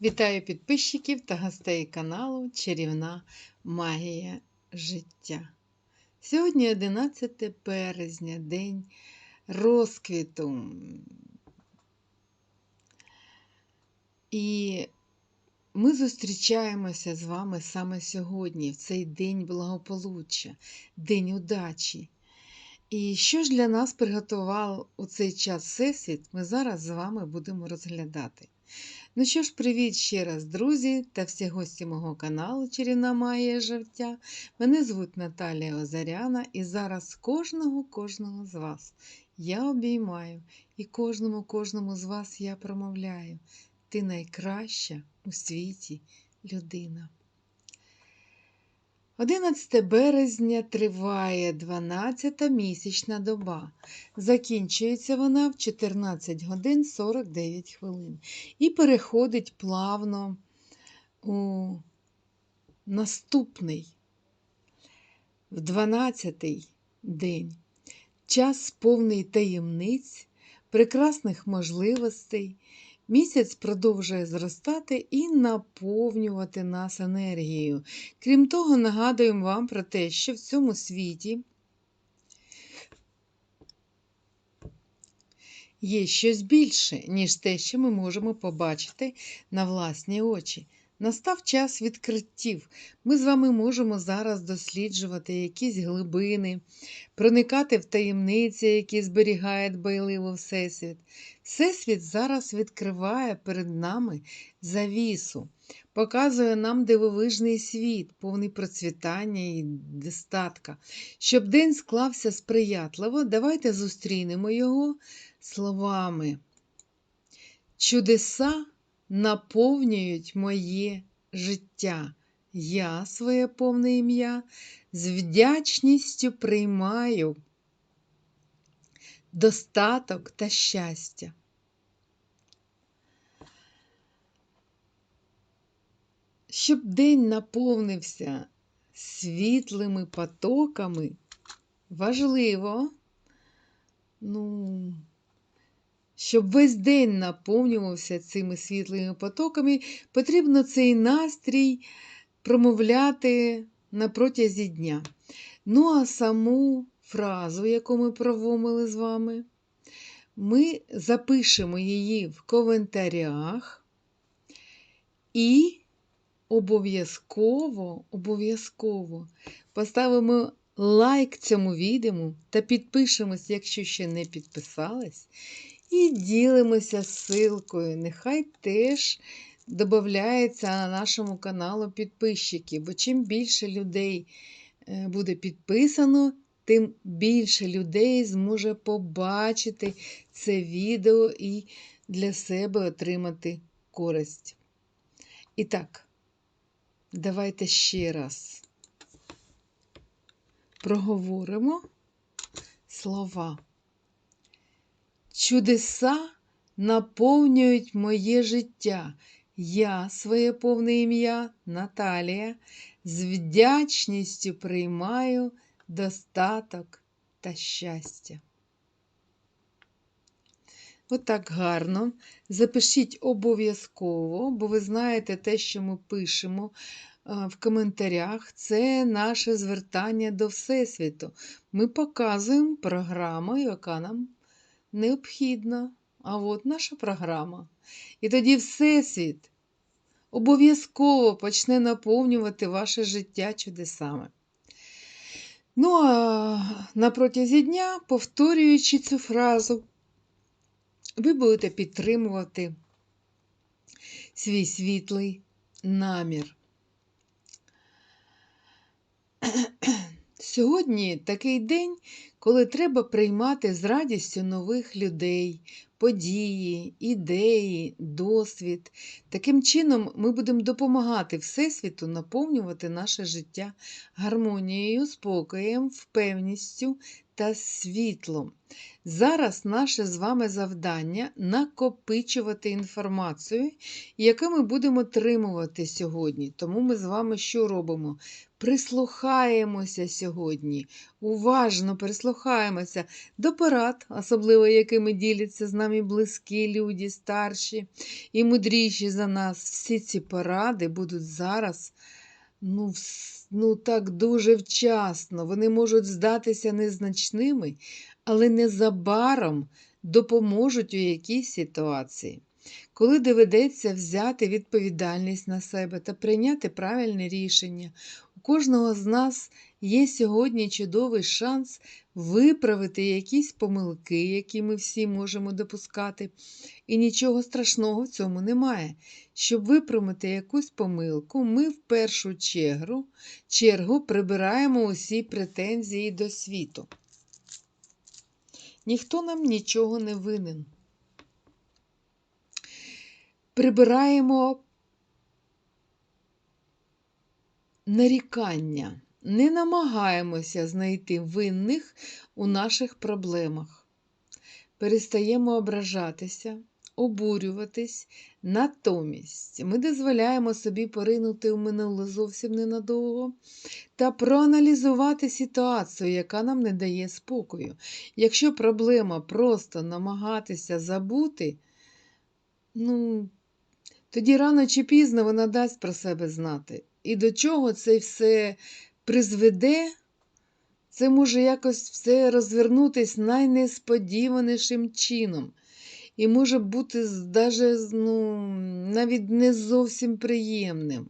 Вітаю підписчиків та гостей каналу Чарівна Магія життя. Сьогодні 11 березня, день розквіту. І ми зустрічаємося з вами саме сьогодні, в цей день благополуччя, день удачі. І що ж для нас приготував у цей час Всесвіт, ми зараз з вами будемо розглядати. Ну що ж, привіт ще раз, друзі та всі гості мого каналу Чарівна Магія життя. Мене звуть Наталія Озаряна, і зараз кожного, кожного з вас я обіймаю і кожному, кожному з вас я промовляю. Ти найкраща у світі людина. 11 березня триває 12-та місячна доба. Закінчується вона в 14 годин 49 хвилин і переходить плавно у наступний, в 12-й день. Час повний таємниць, прекрасних можливостей. Місяць продовжує зростати і наповнювати нас енергією. Крім того, нагадуємо вам про те, що в цьому світі є щось більше, ніж те, що ми можемо побачити на власні очі. Настав час відкриттів. Ми з вами можемо зараз досліджувати якісь глибини, проникати в таємниці, які зберігає дбайливо Всесвіт. Всесвіт зараз відкриває перед нами завісу, показує нам дивовижний світ, повний процвітання і достатка. Щоб день склався сприятливо, давайте зустрінемо його словами. Чудеса наповнюють моє життя. Я своє повне ім'я з вдячністю приймаю достаток та щастя. Щоб день наповнився світлими потоками, важливо, ну, щоб весь день наповнювався цими світлими потоками, потрібно цей настрій промовляти на протязі дня. Ну, а саму фразу, яку ми провомили з вами, ми запишемо її в коментарях і обов'язково, обов'язково поставимо лайк цьому відео та підпишемось, якщо ще не підписались. І ділимося ссылкою. Нехай теж додається на нашому каналу підписчики, бо чим більше людей е, буде підписано, тим більше людей зможе побачити це відео і для себе отримати користь. І так, давайте ще раз проговоримо слова. Чудеса наповнюють моє життя. Я своє повне ім'я Наталія з вдячністю приймаю достаток та щастя. Отак гарно. Запишіть обов'язково, бо ви знаєте те, що ми пишемо в коментарях, це наше звертання до Всесвіту. Ми показуємо програму, яка нам необхідна. А от наша програма. І тоді Всесвіт обов'язково почне наповнювати ваше життя чудесами. Ну, а на протязі дня, повторюючи цю фразу, ви будете підтримувати свій світлий намір. Сьогодні такий день, коли треба приймати з радістю нових людей, події, ідеї, досвід. Таким чином, ми будемо допомагати Всесвіту наповнювати наше життя гармонією, спокоєм, впевністю та світлом. Зараз наше з вами завдання накопичувати інформацію, яку ми будемо отримувати сьогодні. Тому ми з вами що робимо? Прислухаємося сьогодні, уважно прислухаємося до порад, особливо якими діляться з нами близькі люди, старші і мудріші за нас. Всі ці поради будуть зараз ну, ну так дуже вчасно. Вони можуть здатися незначними, але незабаром допоможуть у якійсь ситуації. Коли доведеться взяти відповідальність на себе та прийняти правильне рішення, кожного з нас є сьогодні чудовий шанс виправити якісь помилки, які ми всі можемо допускати, і нічого страшного в цьому немає. Щоб виправити якусь помилку, ми в першу чергу, чергу прибираємо усі претензії до світу. Ніхто нам нічого не винен. Прибираємо нарікання, не намагаємося знайти винних у наших проблемах. Перестаємо ображатися, обурюватись, натомість ми дозволяємо собі поринути у минуле зовсім ненадовго та проаналізувати ситуацію, яка нам не дає спокою. Якщо проблема просто намагатися забути, ну, тоді рано чи пізно вона дасть про себе знати. І до чого це все призведе, це може якось все розвернутися найнесподіванішим чином. І може бути даже, ну, навіть не зовсім приємним.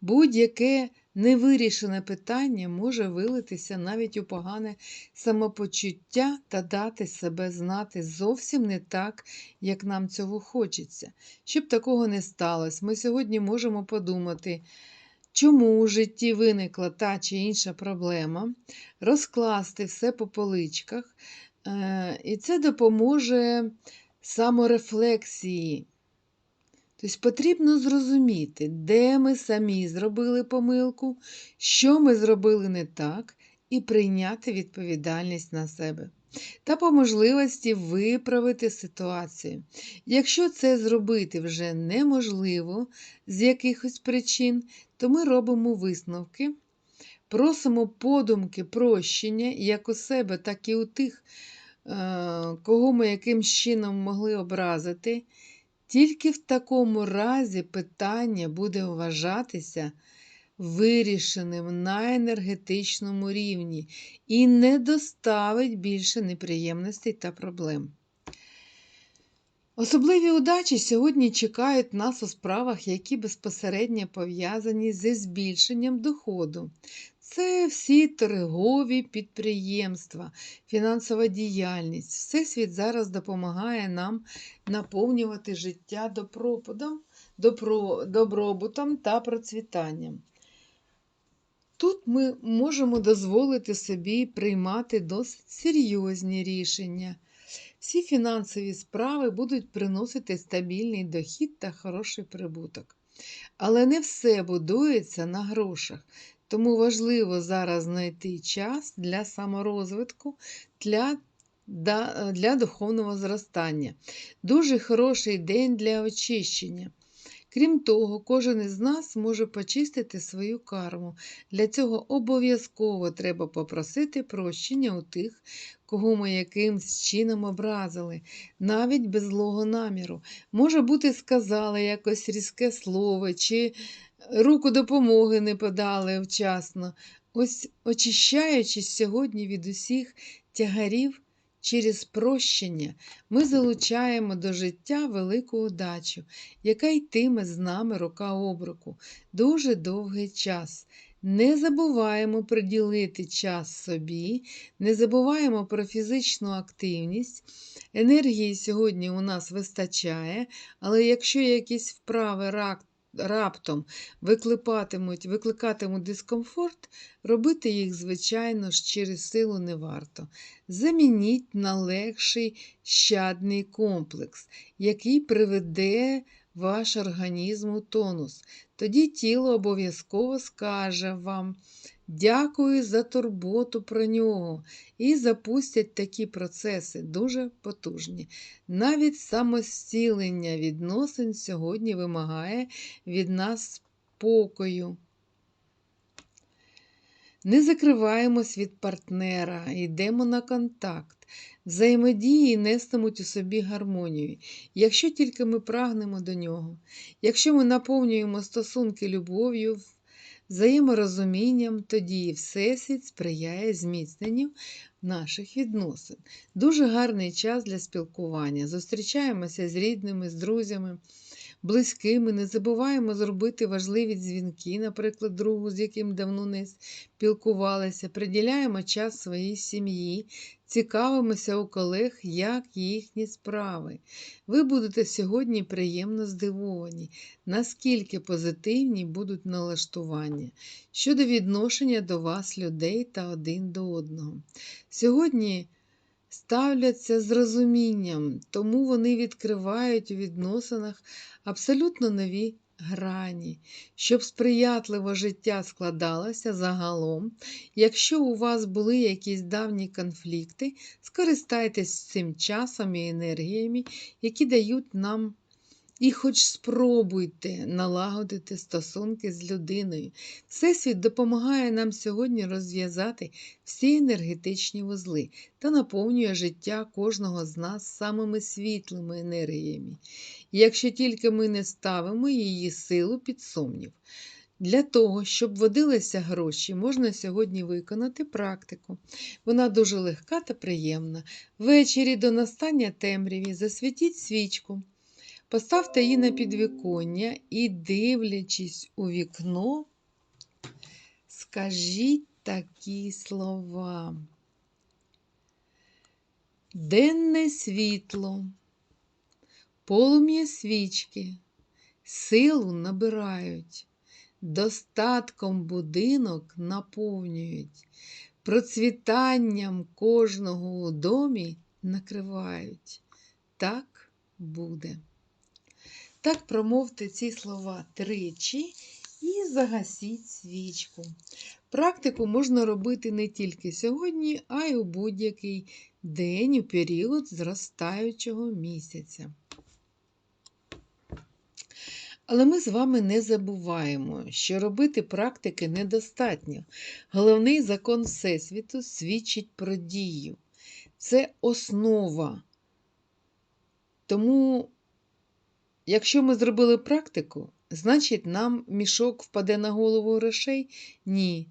Будь-яке невирішене питання може вилитися навіть у погане самопочуття та дати себе знати зовсім не так, як нам цього хочеться. Щоб такого не сталося, ми сьогодні можемо подумати, чому у житті виникла та чи інша проблема, розкласти все по поличках, е, і це допоможе саморефлексії. Тобто потрібно зрозуміти, де ми самі зробили помилку, що ми зробили не так, і прийняти відповідальність на себе. Та по можливості виправити ситуацію. Якщо це зробити вже неможливо з якихось причин, то ми робимо висновки, просимо подумки прощення як у себе, так і у тих, е, кого ми якимсь чином могли образити. Тільки в такому разі питання буде вважатися вирішеним на енергетичному рівні і не доставить більше неприємностей та проблем. Особливі удачі сьогодні чекають нас у справах, які безпосередньо пов'язані зі збільшенням доходу. Це всі торгові підприємства, фінансова діяльність. Всесвіт зараз допомагає нам наповнювати життя добробутом та процвітанням. Тут ми можемо дозволити собі приймати досить серйозні рішення. Всі фінансові справи будуть приносити стабільний дохід та хороший прибуток. Але не все будується на грошах. Тому важливо зараз знайти час для саморозвитку, для для духовного зростання. Дуже хороший день для очищення. Крім того, кожен із нас може почистити свою карму. Для цього обов'язково треба попросити прощення у тих, кого ми якимсь чином образили, навіть без злого наміру. Може бути, сказали якось різке слово, чи руку допомоги не подали вчасно. Ось очищаючись сьогодні від усіх тягарів. Через прощення ми залучаємо до життя велику удачу, яка йтиме з нами рука об руку дуже довгий час. Не забуваємо приділити час собі, не забуваємо про фізичну активність. Енергії сьогодні у нас вистачає, але якщо якісь вправи рак раптом викликатимуть, викликатимуть дискомфорт, робити їх, звичайно ж, через силу не варто. Замініть на легший щадний комплекс, який приведе ваш організм у тонус. Тоді тіло обов'язково скаже вам дякую за турботу про нього і запустять такі процеси дуже потужні. Навіть самостілення відносин сьогодні вимагає від нас спокою. Не закриваємось від партнера, йдемо на контакт. Взаємодії нестимуть у собі гармонію, якщо тільки ми прагнемо до нього, якщо ми наповнюємо стосунки любов'ю, взаєморозумінням, тоді Всесвіт сприяє зміцненню наших відносин. Дуже гарний час для спілкування. Зустрічаємося з рідними, з друзями близькими, не забуваємо зробити важливі дзвінки, наприклад, другу, з яким давно не спілкувалися, приділяємо час своїй сім'ї, цікавимося у колег, як їхні справи. Ви будете сьогодні приємно здивовані, наскільки позитивні будуть налаштування щодо відношення до вас людей та один до одного. Сьогодні ставляться з розумінням, тому вони відкривають у відносинах абсолютно нові грані, щоб сприятливо життя складалося загалом. Якщо у вас були якісь давні конфлікти, скористайтесь цим часом і енергіями, які дають нам і хоч спробуйте налагодити стосунки з людиною. Всесвіт допомагає нам сьогодні розв'язати всі енергетичні вузли та наповнює життя кожного з нас самими світлими енергіями, якщо тільки ми не ставимо її силу під сумнів. Для того, щоб водилися гроші, можна сьогодні виконати практику. Вона дуже легка та приємна. Ввечері до настання темряві засвітіть свічку. Поставте її на підвіконня і, дивлячись у вікно, скажіть такі слова. Денне світло, полум'я свічки, силу набирають, достатком будинок наповнюють, процвітанням кожного у домі накривають. Так буде. Так промовте ці слова тричі і загасіть свічку. Практику можна робити не тільки сьогодні, а й у будь-який день у період зростаючого місяця. Але ми з вами не забуваємо, що робити практики недостатньо. Головний закон Всесвіту свідчить про дію. Це основа. Тому Якщо ми зробили практику, значить нам мішок впаде на голову грошей? Ні.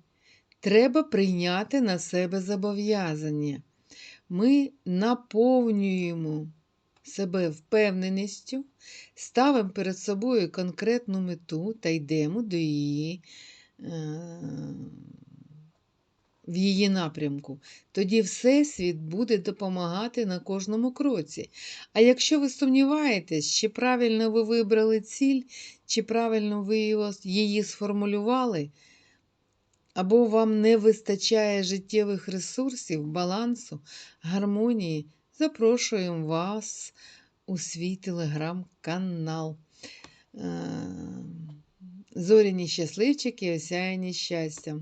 Треба прийняти на себе зобов'язання. Ми наповнюємо себе впевненістю, ставимо перед собою конкретну мету та йдемо до її. Е в її напрямку, тоді Всесвіт буде допомагати на кожному кроці. А якщо ви сумніваєтесь, чи правильно ви вибрали ціль, чи правильно ви її сформулювали, або вам не вистачає життєвих ресурсів, балансу, гармонії, запрошуємо вас у свій телеграм-канал. Е, зоряні щасливчики, осяяні щастя.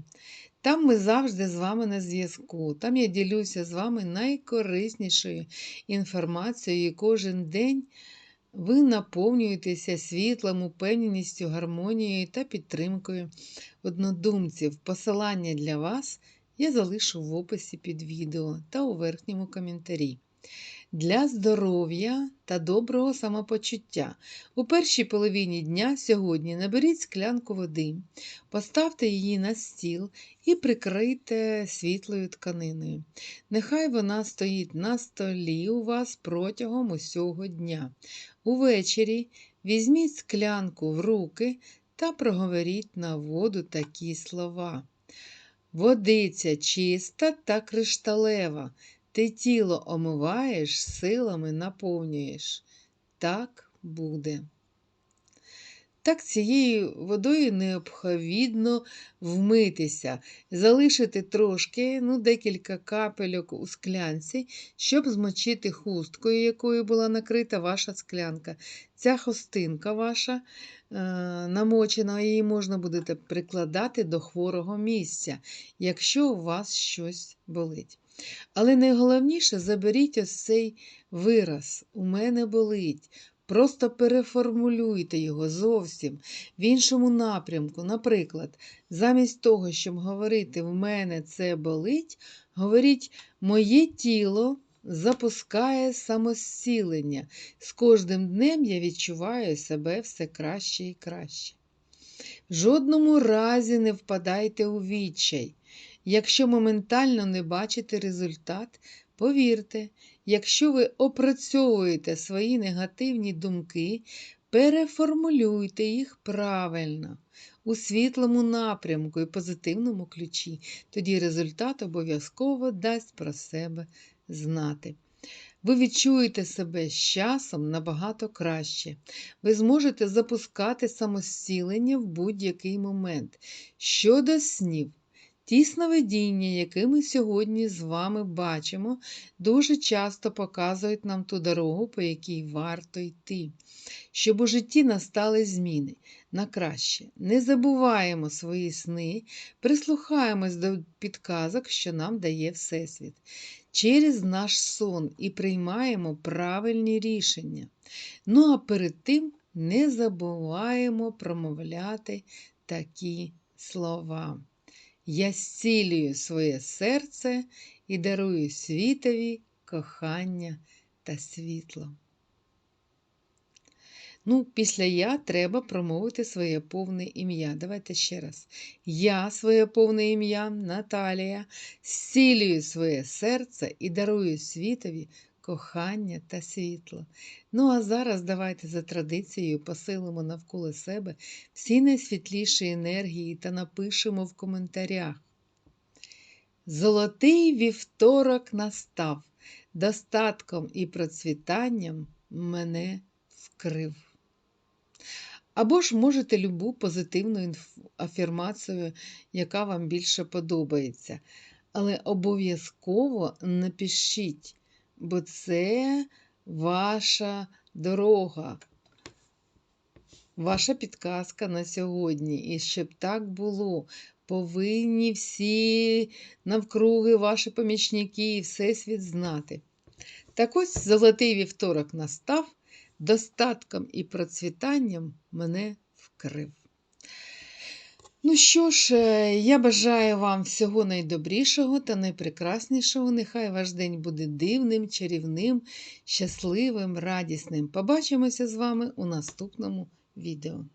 Там ми завжди з вами на зв'язку. Там я ділюся з вами найкориснішою інформацією. І кожен день ви наповнюєтеся світлом, упевненістю, гармонією та підтримкою однодумців. Посилання для вас я залишу в описі під відео та у верхньому коментарі для здоров'я та доброго самопочуття. У першій половині дня сьогодні наберіть склянку води, поставте її на стіл і прикрийте світлою тканиною. Нехай вона стоїть на столі у вас протягом усього дня. Увечері візьміть склянку в руки та проговоріть на воду такі слова. Водиця чиста та кришталева. Ти тіло омиваєш, силами наповнюєш. Так буде. Так, цією водою необхідно вмитися, залишити трошки, ну, декілька капельок у склянці, щоб змочити хусткою, якою була накрита ваша склянка. Ця хустинка ваша е, намочена, її можна буде прикладати до хворого місця, якщо у вас щось болить. Але найголовніше заберіть ось цей вираз у мене болить. Просто переформулюйте його зовсім в іншому напрямку. Наприклад, замість того, щоб говорити в мене це болить, говоріть моє тіло запускає самосілення. З кожним днем я відчуваю себе все краще і краще. В жодному разі не впадайте у відчай. Якщо моментально не бачите результат, повірте, якщо ви опрацьовуєте свої негативні думки, переформулюйте їх правильно, у світлому напрямку і позитивному ключі, тоді результат обов'язково дасть про себе знати. Ви відчуєте себе з часом набагато краще. Ви зможете запускати самосілення в будь-який момент. Щодо снів, ті сновидіння, які ми сьогодні з вами бачимо, дуже часто показують нам ту дорогу, по якій варто йти, щоб у житті настали зміни на краще. Не забуваємо свої сни, прислухаємось до підказок, що нам дає Всесвіт. Через наш сон і приймаємо правильні рішення. Ну а перед тим не забуваємо промовляти такі слова. Я зцілюю своє серце і дарую світові кохання та світло. Ну, після я треба промовити своє повне ім'я. Давайте ще раз. Я, своє повне ім'я, Наталія, зцілюю своє серце і дарую світові кохання та світло. Ну, а зараз давайте за традицією посилимо навколо себе всі найсвітліші енергії та напишемо в коментарях. Золотий вівторок настав, достатком і процвітанням мене вкрив. Або ж можете любу позитивну афірмацію, яка вам більше подобається. Але обов'язково напишіть, бо це ваша дорога, ваша підказка на сьогодні. І щоб так було, повинні всі навкруги ваші помічники і всесвіт знати. Так ось золотий вівторок настав достатком і процвітанням мене вкрив. Ну що ж, е, я бажаю вам всього найдобрішого та найпрекраснішого. Нехай ваш день буде дивним, чарівним, щасливим, радісним. Побачимося з вами у наступному відео.